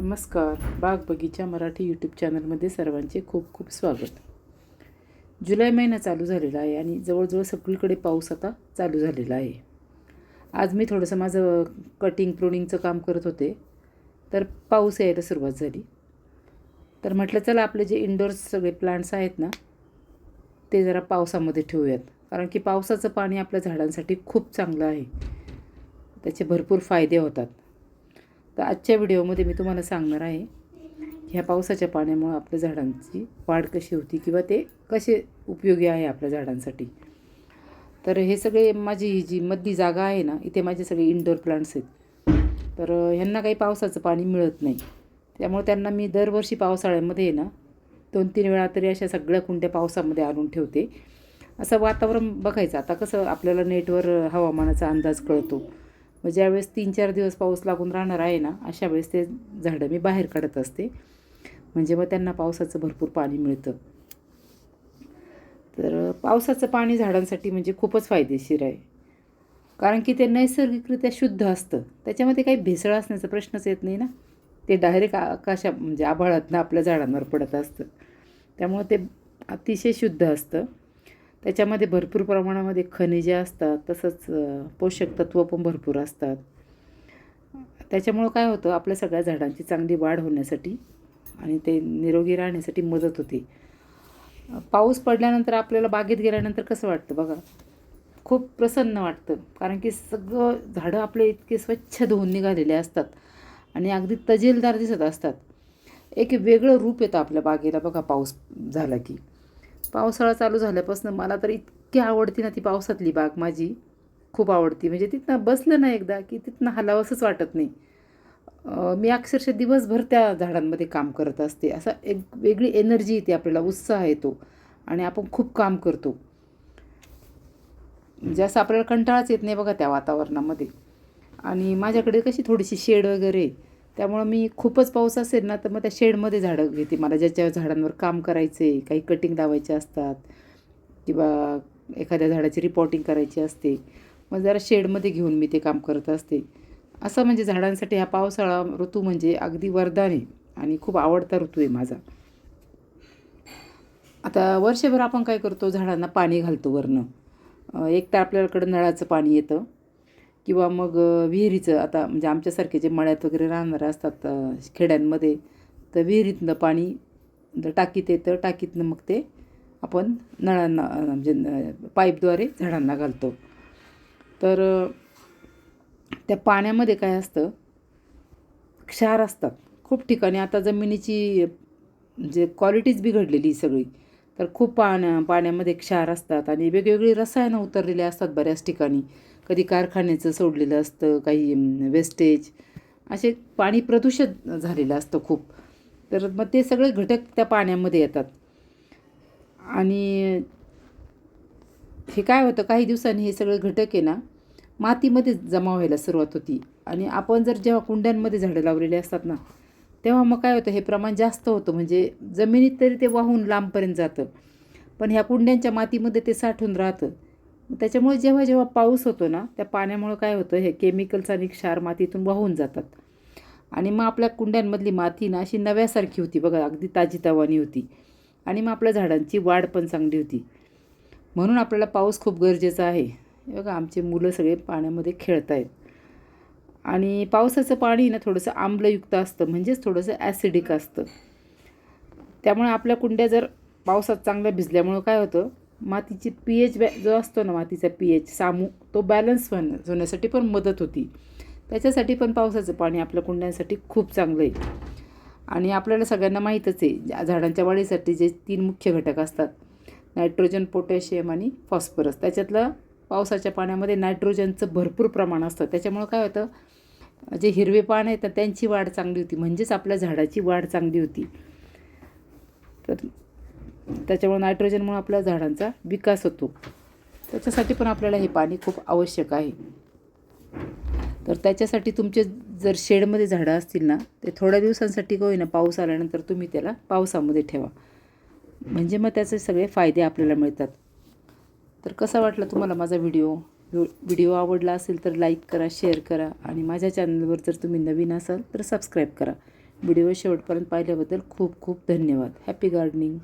नमस्कार. बाग बगीचा मराठी यूट्यूब चॅनलमध्ये सर्वांचे खूप खूप स्वागत. जुलै महिना चालू झालेला आहे आणि जवळजवळ सगळीकडे पाऊस आता चालू झालेला आहे. आज मी थोडंसं माझं कटिंग प्रुनिंगचं काम करत होते. तर पाऊस यायला सुरुवात झाली. तर म्हटलं चला आपले जे इंडोर्स सगळे प्लांट्स आहेत ना ते जरा पावसामध्ये ठेवूयात. कारण की पावसाचं पाणी आपल्या झाडांसाठी खूप चांगलं आहे. त्याचे भरपूर फायदे होतात. तर आजच्या व्हिडिओमध्ये मी तुम्हाला सांगणार आहे ह्या पावसाच्या पाण्यामुळं आपल्या झाडांची वाढ कशी होती किंवा ते कसे उपयोगी आहे आपल्या झाडांसाठी. तर हे सगळे माझी ही जी मधली जागा आहे ना इथे माझे सगळे इनडोअर प्लांट्स आहेत. तर ह्यांना काही पावसाचं पाणी मिळत नाही. त्यामुळे त्यांना मी दरवर्षी पावसाळ्यामध्ये आहे ना दोन तीन वेळा तरी अशा सगळ्या कुंड्या पावसामध्ये आणून ठेवते. असं वातावरण बघायचं. आता कसं आपल्याला नेटवर हवामानाचा अंदाज कळतो. मग ज्यावेळेस तीन चार दिवस पाऊस लागून राहणार आहे ना अशा वेळेस ते झाडं मी बाहेर काढत असते. म्हणजे मग त्यांना पावसाचं भरपूर पाणी मिळतं. तर पावसाचं पाणी झाडांसाठी म्हणजे खूपच फायदेशीर आहे. कारण की ते नैसर्गिकरित्या शुद्ध असतं. त्याच्यामध्ये काही भेसळ असण्याचा प्रश्नच येत नाही ना. ते डायरेक्ट आकाशा म्हणजे आभाळातनं आपल्या झाडांवर पडत असतं. त्यामुळे ते अतिशय शुद्ध असतं. त्याच्यामध्ये भरपूर प्रमाणामध्ये खनिजे असतात तसंच पोषक तत्त्व पण भरपूर असतात. त्याच्यामुळं काय होतं आपल्या सगळ्या झाडांची चांगली वाढ होण्यासाठी आणि ते निरोगी राहण्यासाठी मदत होते. पाऊस पडल्यानंतर आपल्याला बागेत गेल्यानंतर कसं वाटतं बघा? खूप प्रसन्न वाटतं कारण की सगळं झाडं आपले इतके स्वच्छ धुवून निघालेले असतात आणि अगदी तजेलदार दिसत असतात. एक वेगळं रूप येतं आपल्या बागेला बघा पाऊस झाला की. पावसाळा चालू झाल्यापासून मला तर इतकी आवडती ना ती पावसातली बाग माझी. खूप आवडती. म्हणजे तिथनं बसलं ना एकदा की तिथनं हलावंसंच वाटत नाही. मी अक्षरशः दिवसभर त्या झाडांमध्ये काम करत असते. असा एक वेगळी एनर्जी येते आपल्याला उत्साह येतो आणि आपण खूप काम करतो. म्हणजे असं आपल्याला कंटाळाच येत नाही बघा त्या वातावरणामध्ये. आणि माझ्याकडे कशी थोडीशी शेड वगैरे त्यामुळं मी खूपच पाऊस असेल ना तर मग त्या शेडमध्ये झाडं घेते मला ज्याच्या झाडांवर काम करायचं आहे काही कटिंग लावायचे असतात किंवा एखाद्या झाडाची रिपोर्टिंग करायची असते मग जरा शेडमध्ये घेऊन मी ते काम करत असते. असं म्हणजे झाडांसाठी हा पावसाळा ऋतू म्हणजे अगदी वरदान आहे आणि खूप आवडता ऋतू आहे माझा. आता वर्षभर आपण काय करतो झाडांना पाणी घालतो वरनं. एक तर आपल्याकडं नळाचं पाणी येतं किंवा मग विहिरीचं आता म्हणजे आमच्यासारखे जे मळ्यात वगैरे राहणारे असतात खेड्यांमध्ये तर विहिरीतनं पाणी टाकीत येतं टाकीतनं मग ते आपण नळांना म्हणजे पाईपद्वारे झाडांना घालतो. तर त्या पाण्यामध्ये काय असतं क्षार असतात. खूप ठिकाणी आता जमिनीची म्हणजे क्वालिटीच बिघडलेली सगळी तर खूप पाण्या पाण्यामध्ये क्षार असतात आणि वेगवेगळी रसायनं उतरलेली असतात बऱ्याच ठिकाणी. कधी कारखान्याचं सोडलेलं असतं काही वेस्टेज असे पाणी प्रदूषित झालेलं असतं खूप. तर मग ते सगळे घटक त्या पाण्यामध्ये येतात. आणि हे काय होतं काही दिवसांनी हे सगळे घटक आहे ना मातीमध्ये जमा व्हायला सुरुवात होती. आणि आपण जर जेव्हा कुंड्यांमध्ये झाडं लावलेले असतात ना तेव्हा मग काय होतं हे प्रमाण जास्त होतं. म्हणजे जमिनीत तरी ते वाहून लांबपर्यंत जातं. पण ह्या कुंड्यांच्या मातीमध्ये ते साठून राहतं. त्याच्यामुळे जेव्हा जेव्हा पाऊस होतो ना त्या पाण्यामुळं काय होतं हे केमिकल्स आणि क्षार मातीतून वाहून जातात. आणि मग आपल्या कुंड्यांमधली माती ना अशी नव्यासारखी होती बघा अगदी ताजीतवानी होती. आणि मग आपल्या झाडांची वाढ पण चांगली होती. म्हणून आपल्याला पाऊस खूप गरजेचा आहे. बघा आमचे मुलं सगळे पाण्यामध्ये खेळत आहेत आणि पावसाचं पाणी ना थोडंसं आम्लयुक्त असतं म्हणजेच थोडंसं ॲसिडिक असतं. त्यामुळे आपल्या कुंड्या जर पावसात चांगल्या भिजल्यामुळं काय होतं मातीची पी एच बॅ जो असतो ना मातीचा पी एच सामू तो बॅलन्स होण्या होण्यासाठी पण मदत होती. त्याच्यासाठी पण पावसाचं पाणी आपल्या कुंड्यांसाठी खूप चांगलं आहे. आणि आपल्याला सगळ्यांना माहीतच आहे झाडांच्या वाढीसाठी जे तीन मुख्य घटक असतात नायट्रोजन पोटॅशियम आणि फॉस्फरस त्याच्यातलं पावसाच्या पाण्यामध्ये नायट्रोजनचं भरपूर प्रमाण असतं. त्याच्यामुळं काय होतं जे हिरवे पान आहेत तर त्यांची वाढ चांगली होती. म्हणजेच आपल्या झाडाची वाढ चांगली होती. तर त्याच्यामुळे नायट्रोजनमुळे आपल्या झाडांचा विकास होतो. त्याच्यासाठी पण आपल्याला हे पाणी खूप आवश्यक आहे. तर त्याच्यासाठी तुमचे जर शेडमध्ये झाडं असतील ना ते थोड्या दिवसांसाठी का होईना पाऊस आल्यानंतर तुम्ही त्याला पावसामध्ये ठेवा. म्हणजे मग त्याचे सगळे फायदे आपल्याला मिळतात. तर कसा वाटला तुम्हाला माझा व्हिडिओ व्हिडिओ आवडला असेल तर लाईक करा शेअर करा आणि माझ्या चॅनलवर जर तुम्ही नवीन असाल तर सबस्क्राईब करा. व्हिडिओ शेवटपर्यंत पाहिल्याबद्दल खूप खूप धन्यवाद. Happy gardening.